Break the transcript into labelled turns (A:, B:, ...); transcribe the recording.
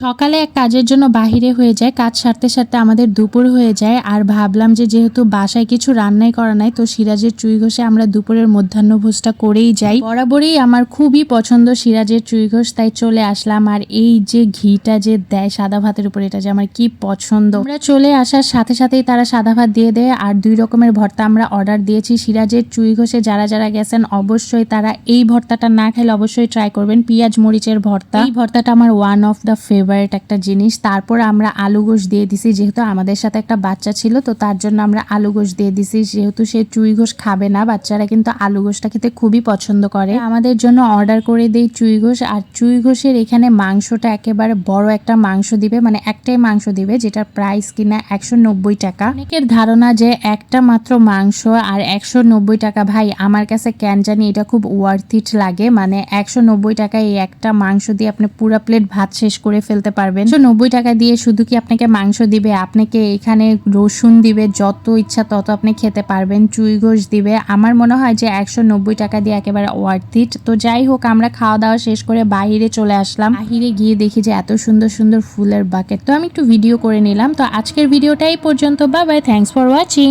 A: সকালে এক কাজের জন্য বাহিরে হয়ে যায়, কাজ সারতে সারতে আমাদের দুপুর হয়ে যায়। আর ভাবলাম যে যেহেতু বাসায় কিছু রান্নাই করা নাই, তো সিরাজের চুই ঘষে আমরা দুপুরের মধ্যাহ্নভোজটা করেই যাই। বরাবরই আমার খুবই পছন্দ সিরাজের চুই ঘোষ, তাই চলে আসলাম। আর এই যে ঘিটা যে দেয় সাদা ভাতের উপর, এটা যে আমার কি পছন্দ। আমরা চলে আসার সাথে সাথেই তারা সাদা ভাত দিয়ে দেয়, আর দুই রকমের ভর্তা আমরা অর্ডার দিয়েছি। সিরাজের চুই ঘষে যারা যারা গেছেন, অবশ্যই তারা এই ভর্তাটা না খেলে অবশ্যই ট্রাই করবেন। পেঁয়াজ মরিচের ভর্তা। এই ভর্তাটা আমার ওয়ান অফ দ্য ফেভারিট একটা জিনিস। তারপর আমরা আলু গোশ দিয়ে দিছি, যেহেতু আমাদের সাথে একটা বাচ্চা ছিল, তো তার জন্য আমরা আলু গোশ দিয়ে দিছি। যেহেতু সে চুই ঘোষ খাবে না, বাচ্চারা কিন্তু আলু গোশটা খেতে খুবই পছন্দ করে। আমাদের জন্য অর্ডার করে দেই চুই ঘোষ আর চুই ঘোষের এখানে মাংসটা একেবারে বড় একটা মাংস দিবে মানে একটাই মাংস দিবে, যেটার প্রাইস কিনা একশো নব্বই টাকা। অনেকের ধারণা যে একটা মাত্র মাংস আর একশো নব্বই টাকা, ভাই, আমার কাছে কেন জানি এটা খুব ওয়ার্থ ইট লাগে। মানে একশো টাকায় এই একটা মাংস দিয়ে আপনি পুরো প্লেট ভাত শেষ করে ফেলতে পারবেন। তো নব্বই টাকা দিয়ে শুধু কি আপনাকে মাংস দিবে? আপনাকে এখানে রসুন দিবে, যত ইচ্ছা তত আপনি খেতে পারবেন। চুই গোশ দিবে। আমার মনে হয় যে একশো নব্বই টাকা দিয়ে একেবারে ওয়ার্থ ইট তো যাই হোক, আমরা খাওয়া দাওয়া শেষ করে বাইরে চলে আসলাম। বাহিরে গিয়ে দেখি যে এত সুন্দর সুন্দর ফুলের বাকেট তো আমি একটু ভিডিও করে নিলাম। তো আজকের ভিডিওটাই পর্যন্ত। Bye bye thanks for watching